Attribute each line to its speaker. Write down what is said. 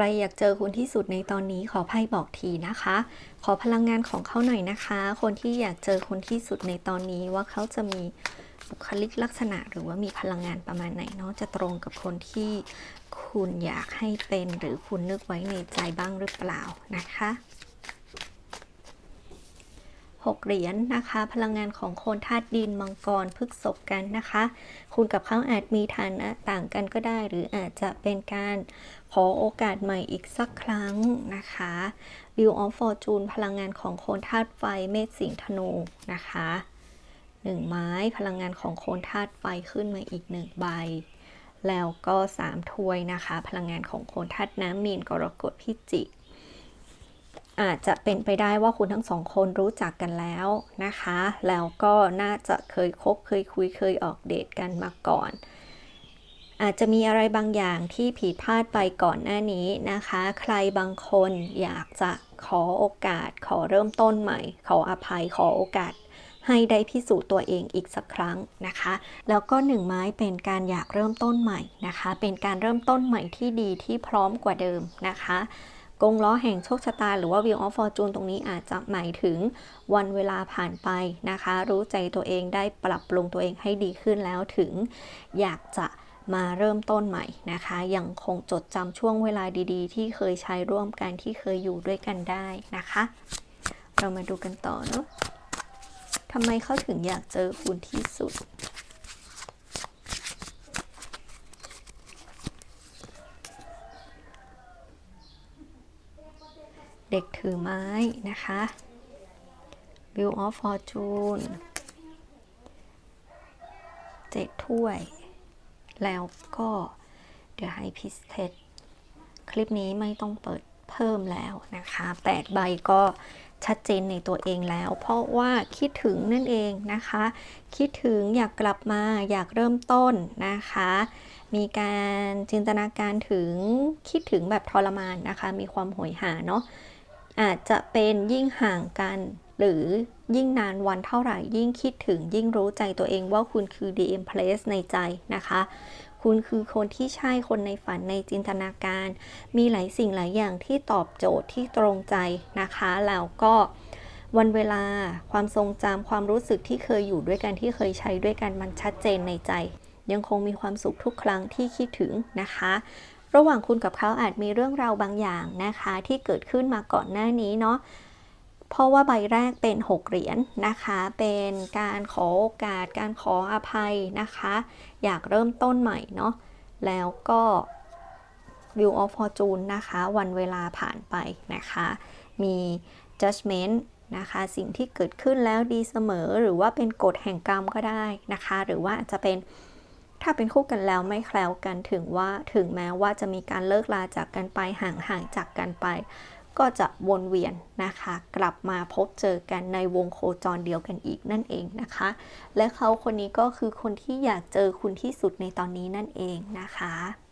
Speaker 1: รอยากเจอคุณที่สุดในตอนนี้ขอไพ่บอกทีนะคะ ขอพลังงานของเขาหน่อยนะคะ คนที่อยากเจอคนที่สุดในตอนนี้ว่าเขาจะมีบุคลิกลักษณะหรือว่ามีพลังงานประมาณไหนเนาะจะตรงกับคนที่คุณอยากให้เป็นหรือคุณนึกไว้ในใจบ้างหรือเปล่านะคะ หกเหรียญนะคะ พลังงานของโคนธาตุดินมังกรพฤกษบกันนะคะ คุณกับเขาอาจมีฐานะต่างกันก็ได้ หรืออาจจะเป็นการขอโอกาสใหม่อีกสักครั้งนะคะ Wheel of Fortune พลังงานของโคนธาตุไฟเมษสิงธนูนะคะหนึ่งไม้พลังงานของโคนธาตุไฟขึ้นมาอีกหนึ่งใบ แล้วก็สามถ้วยนะคะ พลังงานของโคนธาตุน้ำมีนกรกฎพิจิก อาจจะเป็นไปได้ว่าคุณทั้งสองคนรู้จักกันแล้วนะคะ แล้วก็น่าจะเคยคบเคยคุยเคยออกเดทกันมาก่อน อาจจะมีอะไรบางอย่างที่ผิดพลาดไปก่อนหน้านี้นะคะ ใครบางคนอยากจะขอโอกาส ขอเริ่มต้นใหม่ ขออภัยขอโอกาสให้ได้พิสูจน์ตัวเองอีกสักครั้งนะคะ แล้วก็หนึ่งไม้เป็นการอยากเริ่มต้นใหม่นะคะ เป็นการเริ่มต้นใหม่ที่ดีที่พร้อมกว่าเดิมนะคะ กงล้อแห่งโชคชะตาหรือว่า Wheel of Fortune ตรงนี้อาจจะหมายถึงวันเวลาผ่านไปนะคะ รู้ใจตัวเองได้ปรับปรุงตัวเองให้ดีขึ้นแล้วถึงอยากจะมาเริ่มต้นใหม่นะคะ ยังคงจดจำช่วงเวลาดีๆ ที่เคยใช้ร่วมกันที่เคยอยู่ด้วยกันได้นะคะ เรามาดูกันต่อเนาะทำไมเขาถึงอยากเจอคุณที่สุด เด็กถือไม้นะคะ Wheel of Fortune เจ็ดถ้วย แล้วก็ The High Priestess คลิปนี้ไม่ต้องเปิดเพิ่มแล้วนะคะ8ใบก็ชัดเจนในตัวเองแล้ว เพราะว่าคิดถึงนั่นเองนะคะ คิดถึงอยากกลับมาอยากเริ่มต้นนะคะ มีการจินตนาการถึงคิดถึงแบบทรมานนะคะ มีความโหยหาเนาะ อาจจะเป็นยิ่งห่างกัน หรือยิ่งนานวันเท่าไหร่ยิ่งคิดถึงยิ่งรู้ใจตัวเองว่าคุณคือ DM Place ในใจนะคะ คุณคือคนที่ใช่คนในฝันในจินตนาการ มีหลายสิ่งหลายอย่างที่ตอบโจทย์ที่ตรงใจนะคะ แล้วก็วันเวลาความทรงจำความรู้สึกที่เคยอยู่ด้วยกันที่เคยใช้ด้วยกันมันชัดเจนในใจ ยังคงมีความสุขทุกครั้งที่คิดถึงนะคะ ระหว่างคุณกับเขาอาจมีเรื่องราวบางอย่างนะคะ ที่เกิดขึ้นมาก่อนหน้านี้เนาะเพราะว่าใบแรกเป็น 6 เหรียญนนะคะ เป็นการขอโอกาส การขออภัยนะคะ อยากเริ่มต้นใหม่เนาะ แล้วก็ View of Fortune นะคะ วันเวลาผ่านไปนะคะ มี Judgment นะคะ สิ่งที่เกิดขึ้นแล้วดีเสมอ หรือว่าเป็นกฎแห่งกรรมก็ได้นะคะ หรือว่าจะเป็น ถ้าเป็นคู่กันแล้วไม่แคล้วกันถึงว่าถึงแม้ว่าจะมีการเลิกลาจากกันไปห่างห่างจากกันไป ก็จะวนเวียนนะคะ กลับมาพบเจอกันในวงโคจรเดียวกันอีกนั่นเองนะคะ และเขาคนนี้ก็คือคนที่อยากเจอคุณที่สุดในตอนนี้นั่นเองนะคะ